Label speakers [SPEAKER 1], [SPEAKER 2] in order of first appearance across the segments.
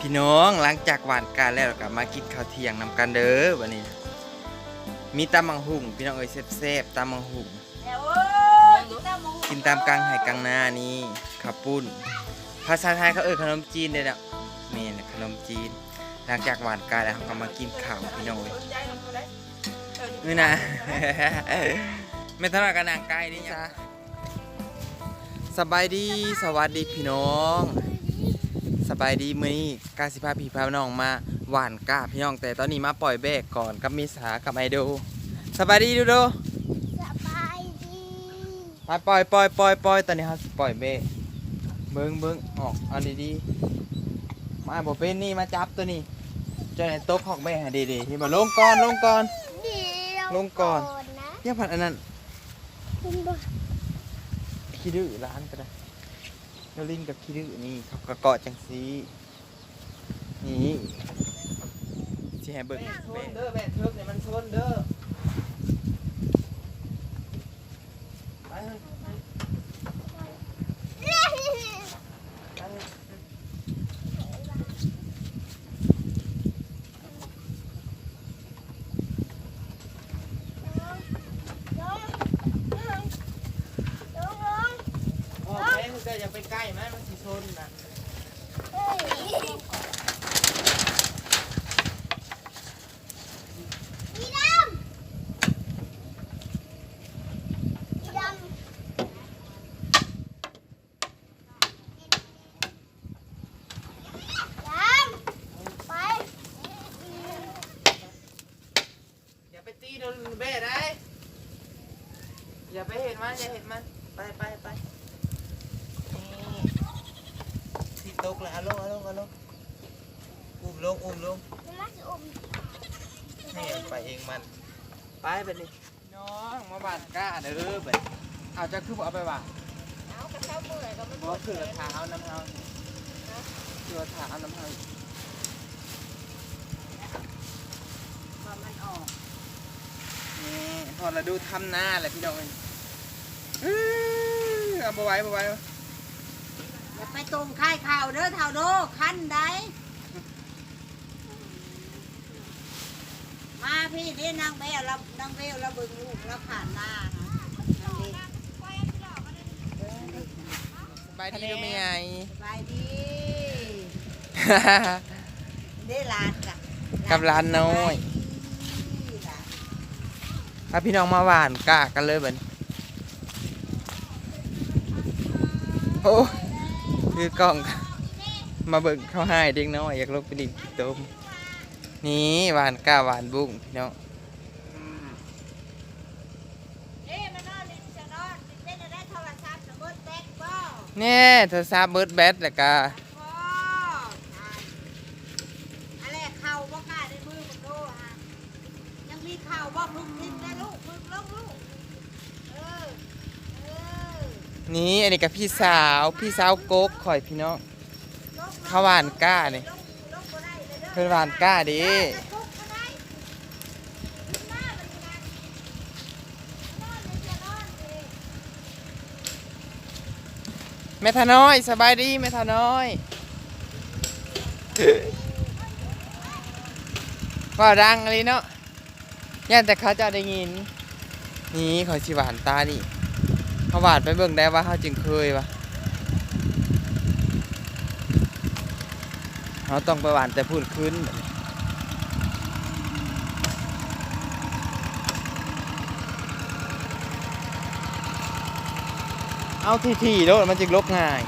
[SPEAKER 1] พี่น้องหลังจากหวานการแล้วก็มากินข้าวเที่ยงนำกันเด้อวันนี้ มีตำมังหุ่งพี่น้องเอ้ยแซ่บๆตำมังหุ่ง
[SPEAKER 2] แล้วเอ้ยกินตามหมู
[SPEAKER 1] กินตามกลางไห่กลางนานี่ข้าวปุ้น ภาษาไทยเขาเอ่ยขนมจีนเด้อเนาะเมนขนมจีน หลังจากหวานการแล้วเขาก็มากินข้าวพี่น้องเอ้ย
[SPEAKER 2] สนใจมันก็ได้เออ
[SPEAKER 1] นี่นะไม่เท่าไหร่กันนางไก่นี่จ้าสบายดีสวัสดีพี่น้องส บายดีมื้อนี้กาสิพาพี่พาน้องมาหวานกาพี่น้องแต่ตอนนี้มาปล่อยเบรกก่อนกับมิสากับไอโดสบายดีดูดู
[SPEAKER 3] สบายดี
[SPEAKER 1] ไปปล่อยปล่อยปล่อยปล่อยตอนนี้เขาสิปล่อยเบรกเบิ้งเบิ้งออกเอันดีๆมาบอกเป็นนี่มาจับตัวนี้เจะในโต๊ะของแม่ให้ดีๆที่มาลงก่อนลงก่อน
[SPEAKER 3] เดี๋ยว
[SPEAKER 1] ลงก่อน
[SPEAKER 3] นะ
[SPEAKER 1] เยี่ยมพันอันนั้น
[SPEAKER 3] คุณบอก
[SPEAKER 1] ขี้ดื้อร้านก็ได้ เจ้าลิงกับขี้ดื้อนี่เขากระเกาะจังซีนี่ที่แฮเบิกชนเด้อแม่เทิกเนี่ยมันชนเด้อไปเถอะไปเถอะโอ้แม่คุณก็อย่าไปใกล้ไห มมันสิชนนะอย่าไปตีโดนเบ้ได้ อย่าไปเห็นมันอย่าเห็นมัน ไปไปไปนี่ ลกเลยเอาลงเอาลงเอาลงอุ้มลงอุ้มลงให้ไปเองมันไปไปดิน้องมาบานกล้าเด้อไปเอาจะคือบ่เอาไปว่ะ
[SPEAKER 2] เอากระเช้าเมื่อยก็ไม่
[SPEAKER 1] บ่คือถาเอาน้ำเฮาคือถาเอาน้ำเฮา
[SPEAKER 2] ความมันออก
[SPEAKER 1] นี่พอเราดูทำหน้าแหละพี่น้องเอ้ยเอาบ่ไว้บ่ไว้
[SPEAKER 2] อย่าไปตรงค่ายข่าวเด้อเท่าโดคันได้ มาพี่นี่นางเบลเรานางเบลเราเบิ่งลูกเราผ่านหน้านะนางเบล
[SPEAKER 1] สบายดีด้วยไหมไง
[SPEAKER 2] สบายดีได้หลานกะ
[SPEAKER 1] กับร้านน้อย
[SPEAKER 2] หลาน
[SPEAKER 1] พาพี่น้องมาหวานกากันเลยเบัดนโอ้ คือกล้อง มาเบิ่งเข้าให้เด็กน้อยอยากลงไปดินตมนี่หวานกล้าหวานบุ้งพี่น้อง
[SPEAKER 2] เอ๊ะมานอนนี่จะนอนสิเป็นจะได้โทรศัพท์สมมติแท็กบ่
[SPEAKER 1] แน่โทรศัพท์เบิร์ดแบตแล้วก็
[SPEAKER 2] พ่ออะไรเข่าบ่กล้าได้มือมันโตฮะยังมีเข่าบ่พึ่งทิ้งได้ลูกพึ่งลงลูกเออเออ
[SPEAKER 1] นี่อันนี้กับพี่สาว พี่สาวโกกข่อยพี่น้องเขาหวานกล้า
[SPEAKER 2] เนี่ยเพิ่อ
[SPEAKER 1] นหวานกล้าดิแม่ทาน้อยสบายดีแม่ทาน้อยว่าดังอะไรเนาะย่านแต่เขาจะได้ยิน นี่ขอยสิหวานตานี่ เขาหวานไปเบิ่งได้ว่าเขาจึงเคยวะเขาต้องไปหวานแต่พูดขึ้นเอาทีๆแล้วมันจึงลบง่าย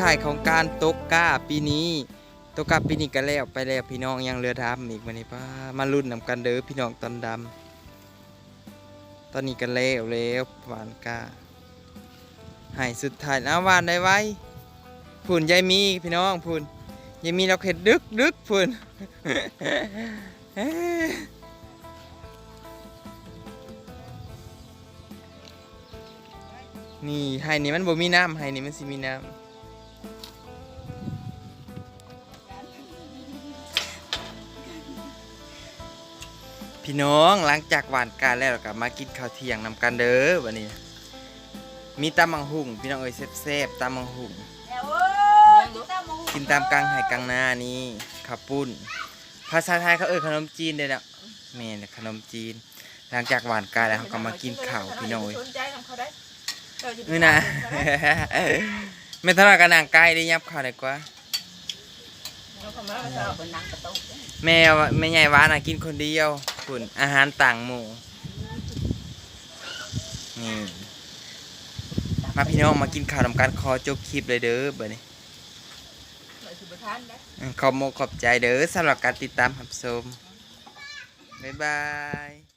[SPEAKER 1] ท้ายของการตกกล้าปีนี้ตกกล้าปีนี้ก็แล้วไปแล้วพี่น้องยังเรือดำอีกวันนี้ป้ามาลุ้นนำกันเด้อพี่น้องตอนดำตอนนี้ก็แล้วแล้วหวานก้าหายสุดท้ายนะหวานได้ไว้พูนยายมีพี่น้องพูนยายมีเราเข็ดดึกดึกพูนนี่ไฮนี่มันบ่มีน้ำไฮนี่มันสิมีน้ำ พี่น้องหลังจากหวานการแล้วเราก็มากินข้าวเที่ยงนำกันเด้อวันนี้ มีตำมังหุ่งพี่น้องเอ้ยแซ่บๆตำมังหุ่ง
[SPEAKER 2] แล้วเอ้ยกินตามหมู
[SPEAKER 1] กินตามกลางไห่กลางนานี่ข้าวปุ้น ภาษาไทยเขาเอ่ยขนมจีนเด้อเนาะแม่นขนมจีน หลังจากหวานการแล้วเขาก็มากินข้าวพี่น้องเอ้ย
[SPEAKER 4] สนใจทำเขาได้เจ้าจะ
[SPEAKER 1] นี่นะไม่ทะเลาะกันนางไก่ได้ยับเขาดีกว่า
[SPEAKER 4] เอาเข้ามาเจ้า
[SPEAKER 2] บนนังกระตุก
[SPEAKER 1] แม่วะแม่ใหญ่หวานน่ะกินคนเดียว คุณอาหารต่างหมู่นี่มาพี่น้องมากินข้าวนำกันคอจบคลิปเลยเด้อเบอร์นี่ขอบโมขอบใจเด้อสำหรับการติดตามครับชมบ๊ายบาย